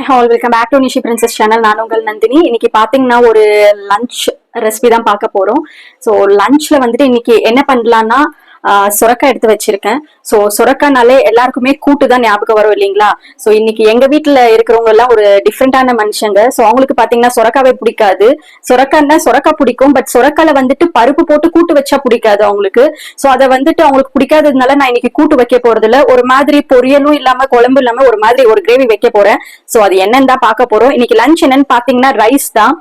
Hi all welcome back to Nishi princess channel நான் உங்கள் நந்தினி. இன்னைக்கு பாத்தீங்கன்னா ஒரு லஞ்ச் ரெசிபி தான் பார்க்க போறோம். ஸோ லஞ்ச்ல வந்துட்டு இன்னைக்கு என்ன பண்ணலாம்னா சுரக்காய் எடுத்து வச்சிருக்கேன். ஸோ சுரக்காய்னாலே எல்லாருக்குமே கூட்டு தான் ஞாபகம் வரும் இல்லைங்களா? ஸோ இன்னைக்கு எங்க வீட்டில் இருக்கிறவங்க எல்லாம் ஒரு டிஃப்ரெண்டான மனுஷங்க. ஸோ அவங்களுக்கு பாத்தீங்கன்னா சுரக்காவே பிடிக்காது. சுரக்காய்னா சுரக்காய் பிடிக்கும். பட் சுரக்கால வந்துட்டு பருப்பு போட்டு கூட்டு வச்சா பிடிக்காது அவங்களுக்கு. ஸோ அதை வந்துட்டு அவங்களுக்கு பிடிக்காததுனால நான் இன்னைக்கு கூட்டு வைக்க போறது இல்ல ஒரு மாதிரி பொரியலும் இல்லாம குழம்பு இல்லாம ஒரு மாதிரி ஒரு கிரேவி வைக்க போறேன். சோ அது என்னன்னு தான் பார்க்க போறோம். இன்னைக்கு லஞ்ச் என்னன்னு பாத்தீங்கன்னா ரைஸ் தான்.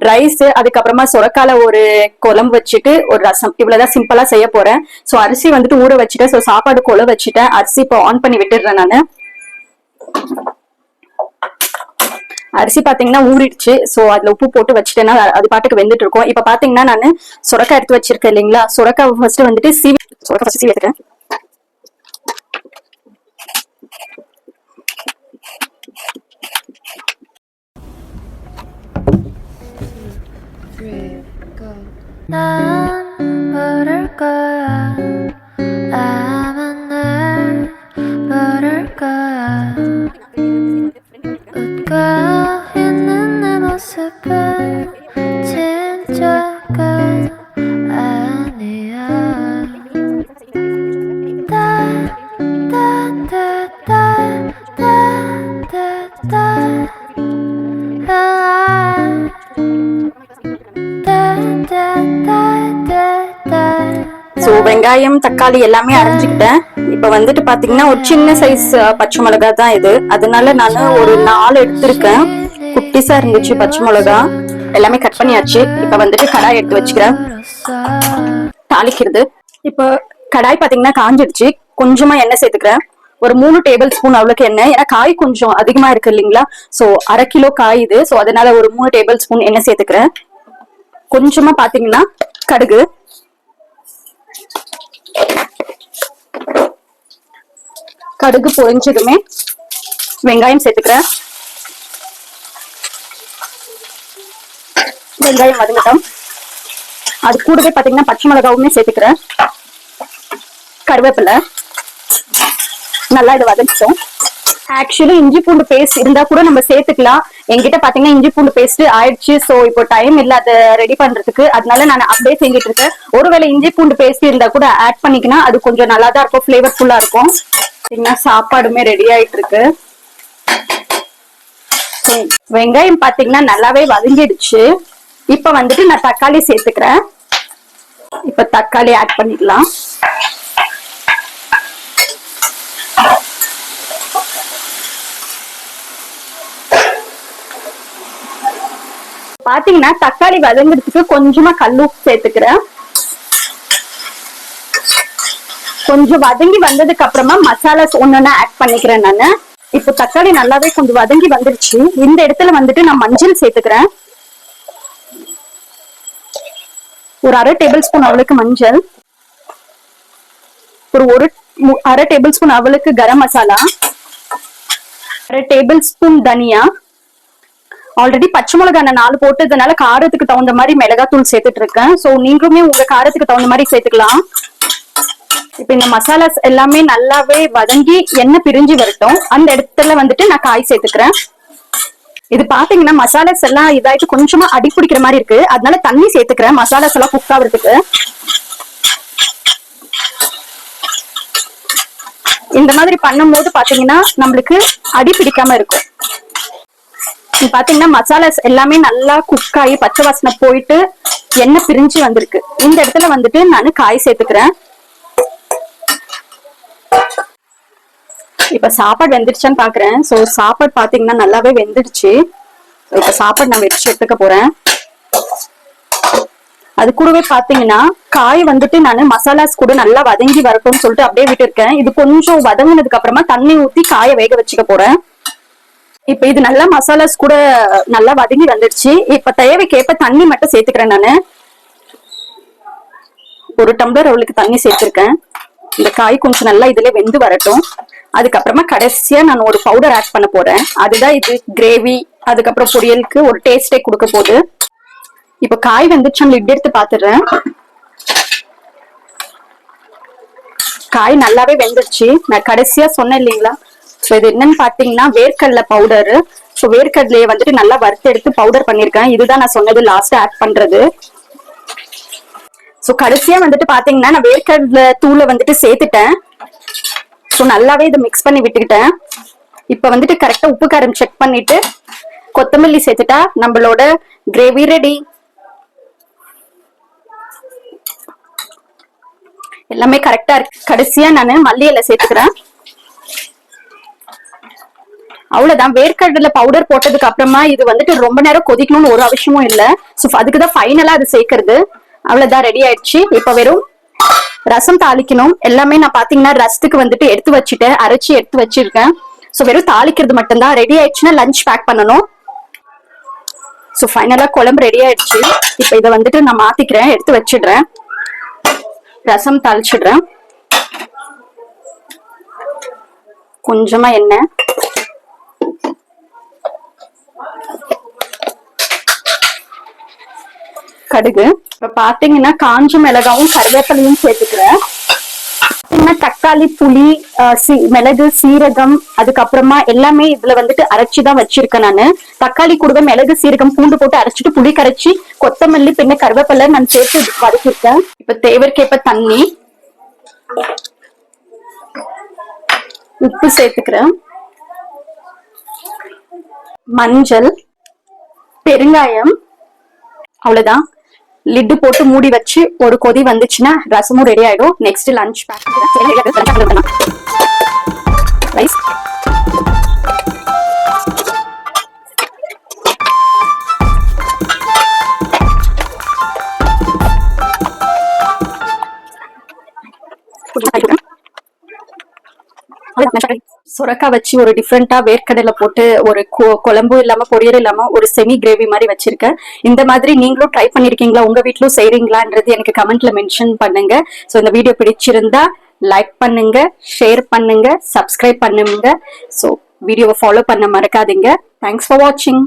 ரைஸ் அதுக்கப்புறமா சுரக்கால ஒரு குழம்பு வச்சுட்டு ஒரு ரசம். இவ்வளவுதான் சிம்பிளா செய்ய போறேன். சோ அரிசி வந்துட்டு ஊற வச்சுட்டேன். சோ சாப்பாடு கொலை வச்சுட்டேன். அரிசி இப்போ ஆன் பண்ணி விட்டுடுறேன் நான். அரிசி பாத்தீங்கன்னா ஊறிடுச்சு. சோ அதுல உப்பு போட்டு வச்சுட்டேன்னா அது பாட்டுக்கு வெந்துட்டு இருக்கும். இப்ப பாத்தீங்கன்னா நான் சுரக்கா எடுத்து வச்சிருக்கேன் இல்லைங்களா? சுரக்கா ஃபர்ஸ்ட் வந்துட்டு சீவி சுரக்கா ஃபர்ஸ்ட் சீவி எடுத்துக்கிறேன் 南 வெங்காயம் தக்காளி எல்லாமே அரைஞ்சுக்கிட்டேன். இப்ப வந்துட்டு பாத்தீங்கன்னா ஒரு சின்ன சைஸ் பச்சை மிளகா தான் இது. அதனால நான் ஒரு நாலு எடுத்திருக்கேன். குட்டிஸா இருந்துச்சு பச்சை மிளகா. எல்லாமே கட் பண்ணியாச்சு. இப்ப வந்துட்டு கடாய் எடுத்து வச்சுக்கிறேன். தாளிக்கிறது. இப்போ கடாய் பாத்தீங்கன்னா காஞ்சிடுச்சு. கொஞ்சமா எண்ணெய் சேர்த்துக்கிறேன். ஒரு மூணு டேபிள் ஸ்பூன் அவ்வளவுக்கு எண்ணெய். ஏன்னா காய் கொஞ்சம் அதிகமா இருக்கு இல்லைங்களா? சோ அரை கிலோ காய் இது. சோ அதனால ஒரு மூணு டேபிள் ஸ்பூன் எண்ணெய் சேர்த்துக்கிறேன். கொஞ்சமா பாத்தீங்கன்னா கடுகு. கடுகு பொரிஞ்சதுமே வெங்காயம் சேர்த்துக்கிறேன். வெங்காயம் வதங்கட்டும். அது கூடவே பாத்தீங்கன்னா பச்சை மிளகாவுமே சேர்த்துக்கிறேன். கருவேப்பிலை. நல்லா இதை வதக்கிட்டோம் ஆக்சுவலி இஞ்சி பூண்டு பேஸ்ட் இருந்தா கூட நம்ம சேர்த்துக்கலாம். என்கிட்ட பாத்தீங்கன்னா இஞ்சி பூண்டு பேஸ்ட் ஆயிடுச்சு. சோ இப்போ டைம் இல்ல அதை ரெடி பண்றதுக்கு. அதனால நான் அப்படியே செஞ்சுட்டு இருக்கேன். ஒருவேளை இஞ்சி பூண்டு பேஸ்ட் இருந்தா கூட ஆட் பண்ணிக்கினா அது கொஞ்சம் நல்லா தான் இருக்கும் ஃபிளேவர்ஃபுல்லா இருக்கும். பாத்தீங்கன்னா சாப்பாடுமே ரெடி ஆயிட்டு இருக்கு. வெங்காயம் பாத்தீங்கன்னா நல்லாவே வதங்கிடுச்சு. இப்ப வந்துட்டு நான் தக்காளி சேர்த்துக்கிறேன். இப்ப தக்காளி ஆட் பண்ணிக்கலாம். பாத்தீங்கன்னா தக்காளி வதங்குறதுக்கு கொஞ்சமா கல்லூப்பு சேர்த்துக்கிறேன். கொஞ்சம் வதங்கி வந்ததுக்கு அப்புறமா மசாலாஸ் ஒன்னொன்னு ஆட் பண்ணிக்கிறேன் நானு. இப்போ தக்காளி நல்லாவே கொஞ்சம் வதங்கி வந்துருச்சு. இந்த இடத்துல வந்துட்டு நான் மஞ்சள் சேர்த்துக்கிறேன். ஒரு அரை டேபிள் ஸ்பூன் அவளுக்கு மஞ்சள். ஒரு ஒரு அரை டேபிள் ஸ்பூன் அவளுக்கு கரம் மசாலா. அரை டேபிள் ஸ்பூன் தனியா. ஆல்ரெடி பச்சை மிளகா நான் நாலு போட்டதுனால காரத்துக்கு தகுந்த மாதிரி மிளகாத்தூள் சேர்த்துட்டு இருக்கேன் சோ நீங்களுமே உங்க காரத்துக்கு தகுந்த மாதிரி சேர்த்துக்கலாம். இப்ப இந்த மசாலாஸ் எல்லாமே நல்லாவே வதங்கி எண்ணெய் பிரிஞ்சு வரட்டும். அந்த இடத்துல வந்துட்டு நான் காய் சேர்த்துக்கிறேன். இது பாத்தீங்கன்னா மசாலாஸ் எல்லாம் இதாயிட்டு கொஞ்சமா அடி பிடிக்கிற மாதிரி இருக்கு. அதனால தண்ணி சேர்த்துக்கிறேன். மசாலாஸ் எல்லாம் குக் ஆகுறதுக்கு. இந்த மாதிரி பண்ணும்போது பாத்தீங்கன்னா நம்மளுக்கு அடி பிடிக்காம இருக்கும். பாத்தீங்கன்னா மசாலாஸ் எல்லாமே நல்லா குக் ஆகி பச்சை வாசனை போயிட்டு எண்ணெய் பிரிஞ்சு வந்திருக்கு. இந்த இடத்துல வந்துட்டு நான் காய் சேர்த்துக்கிறேன். இப்ப சாப்பாடு வெந்துடுச்சான்னு பாக்குறேன். சோ சாப்பாடு பாத்தீங்கன்னா நல்லாவே வெந்துடுச்சு. இப்ப சாப்பாடு நான் வச்சு எடுத்துக்க போறேன். அது கூடவே பாத்தீங்கன்னா காய் வந்துட்டு நான் மசாலாஸ் கூட நல்லா வதங்கி வரட்டும்னு சொல்லிட்டு அப்படியே விட்டுருக்கேன். இது கொஞ்சம் வதங்கினதுக்கு அப்புறமா தண்ணி ஊத்தி காயை வேக வச்சுக்க போறேன். இப்ப இது நல்லா மசாலாஸ் கூட நல்லா வதங்கி வந்துடுச்சு. இப்ப தேவைக்கேற்ப தண்ணி மட்டும் சேர்த்துக்கிறேன் நானு. ஒரு டம்ளர் அவளுக்கு தண்ணி சேர்த்துருக்கேன். இந்த காய் கொஞ்சம் நல்லா இதுல வெந்து வரட்டும். அதுக்கப்புறமா கடைசியா நான் ஒரு பவுடர் ஆட் பண்ண போறேன். அதுதான் இது கிரேவி அதுக்கப்புறம் பொரியலுக்கு ஒரு டேஸ்டே கொடுக்க போகுது. இப்ப காய் வந்துச்சு லிட் எடுத்து பாத்துடுறேன் காய் நல்லாவே வெந்துருச்சு நான் கடைசியா சொன்னேன் இல்லைங்களா? ஸோ இது என்னன்னு பாத்தீங்கன்னா வேர்க்கடலை பவுடரு ஸோ வேர்க்கடலையை வந்துட்டு நல்லா வறுத்து எடுத்து பவுடர் பண்ணிருக்கேன். இதுதான் நான் சொன்னது லாஸ்ட் ஆட் பண்றது. ஸோ கடைசியா வந்துட்டு பாத்தீங்கன்னா நான் வேர்க்கடலை தூளை வந்துட்டு சேர்த்துட்டேன். ஸோ நல்லாவே இதை மிக்ஸ் பண்ணி விட்டுக்கிட்டேன். இப்போ வந்துட்டு கரெக்டா உப்பு காரம் செக் பண்ணிட்டு கொத்தமல்லி சேர்த்துட்டா நம்மளோட கிரேவி ரெடி எல்லாமே கரெக்டா இருக்கு. கடைசியா நான் மல்லி இலை சேர்த்துக்கிறேன். அவ்வளவுதான். வேர்க்கடலை பவுடர் போட்டதுக்கு அப்புறமா இது வந்துட்டு ரொம்ப நேரம் கொதிக்கணும்னு ஒரு அவசியமும் இல்ல. சோ அதுக்கு தான் ஃபைனலா அது சேர்க்கறது. அவ்வளவுதான் ரெடி ஆயிடுச்சு. இப்ப வெறும் ரசம் தாளிக்கணும். எல்லாமே நான் பாத்தீங்கன்னா ரசத்துக்கு வந்துட்டு எடுத்து வச்சுட்டேன். அரைச்சி எடுத்து வச்சிருக்கேன். சோ வெறும் தாளிக்கிறது மட்டும்தான். ரெடி ஆயிடுச்சுன்னா லஞ்ச் பேக் பண்ணணும். சோ ஃபைனலா குழம்பு ரெடி ஆயிடுச்சு. இப்ப இதை வந்துட்டு நான் மாத்திக்கிறேன். எடுத்து வச்சிடுறேன். ரசம் தாளிச்சிடுறேன். கொஞ்சமா எண்ணெய். கடுகு. இப்ப பாத்தீங்கன்னா காஞ்ச மிளகாவும் கருவேப்பிலையும் சேர்த்துக்கிறேன். தக்காளி புளி சீ- மிளகு சீரகம் அதுக்கப்புறமா எல்லாமே இதுல வந்துட்டு அரைச்சுதான் வச்சிருக்கேன் நானு. தக்காளி கூடவே மிளகு சீரகம் பூண்டு போட்டு அரைச்சிட்டு புளி கரைச்சி கொத்தமல்லி பின்ன கருவேப்பிலை நான் சேர்த்து வதக்கிருக்கேன். இப்ப தேவைக்கேற்ப தண்ணி உப்பு சேர்த்துக்கிறேன். மஞ்சள் பெருங்காயம் அவ்வளவுதான். லிட்டு போட்டு மூடி வச்சு ஒரு கொதி வந்துச்சுன்னா ரசமும் ரெடி ஆயிடும். நெக்ஸ்ட் லஞ்ச் ரைஸ் சுரக்கா வச்சு ஒரு டிஃப்ரெண்டா வேர்க்கடலை போட்டு ஒரு குழம்பும் இல்லாம பொரியல் இல்லாம ஒரு செமி கிரேவி மாதிரி வச்சிருக்கேன். இந்த மாதிரி நீங்களும் ட்ரை பண்ணிருக்கீங்களா? உங்க வீட்லயும் செய்றீங்களான்றது எனக்கு கமெண்ட்ல மென்ஷன் பண்ணுங்க. சோ இந்த வீடியோ பிடிச்சிருந்தா லைக் பண்ணுங்க ஷேர் பண்ணுங்க சப்ஸ்கிரைப் பண்ணுங்க. சோ வீடியோவை ஃபாலோ பண்ண மறக்காதீங்க. தேங்க்ஸ் ஃபார் வாட்சிங்